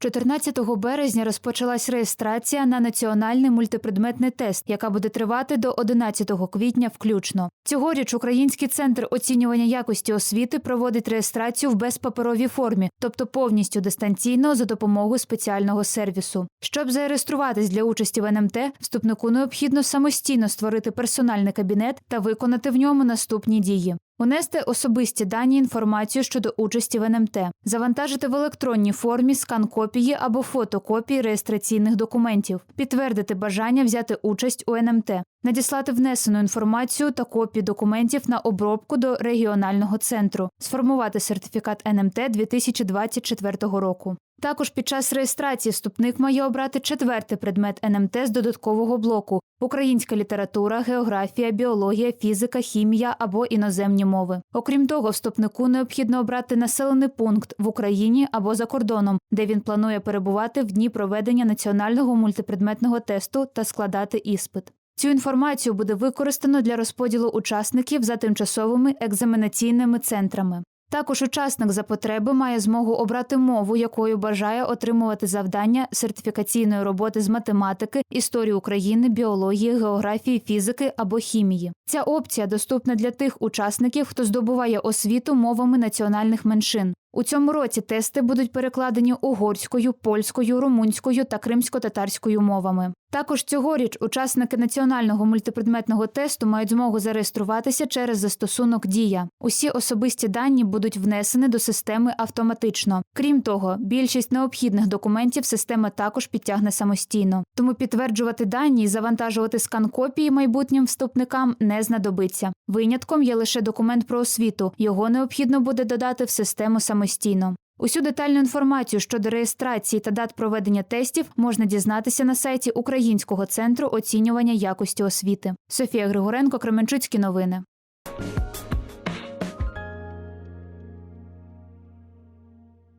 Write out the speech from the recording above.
14 березня розпочалась реєстрація на національний мультипредметний тест, яка буде тривати до 11 квітня включно. Цьогоріч Український центр оцінювання якості освіти проводить реєстрацію в безпаперовій формі, тобто повністю дистанційно за допомогою спеціального сервісу. Щоб зареєструватись для участі в НМТ, вступнику необхідно самостійно створити персональний кабінет та виконати в ньому наступні дії. Унести особисті дані інформацію щодо участі в НМТ, завантажити в електронній формі скан копії або фотокопії реєстраційних документів, підтвердити бажання взяти участь у НМТ, надіслати внесену інформацію та копії документів на обробку до регіонального центру, сформувати сертифікат НМТ 2024 року. Також під час реєстрації вступник має обрати четвертий предмет НМТ з додаткового блоку українська література, географія, біологія, фізика, хімія або іноземні мови. Окрім того, вступнику необхідно обрати населений пункт в Україні або за кордоном, де він планує перебувати в дні проведення національного мультипредметного тесту та складати іспит. Цю інформацію буде використано для розподілу учасників за тимчасовими екзаменаційними центрами. Також учасник за потреби має змогу обрати мову, якою бажає отримувати завдання сертифікаційної роботи з математики, історії України, біології, географії, фізики або хімії. Ця опція доступна для тих учасників, хто здобуває освіту мовами національних меншин. У цьому році тести будуть перекладені угорською, польською, румунською та кримсько-татарською мовами. Також цьогоріч учасники національного мультипредметного тесту мають змогу зареєструватися через застосунок Дія. Усі особисті дані будуть внесені до системи автоматично. Крім того, більшість необхідних документів система також підтягне самостійно. Тому підтверджувати дані і завантажувати скан копії майбутнім вступникам не знадобиться. Винятком є лише документ про освіту. Його необхідно буде додати в систему самостійно. Усю детальну інформацію щодо реєстрації та дат проведення тестів можна дізнатися на сайті Українського центру оцінювання якості освіти. Софія Григоренко, Кременчуцькі новини.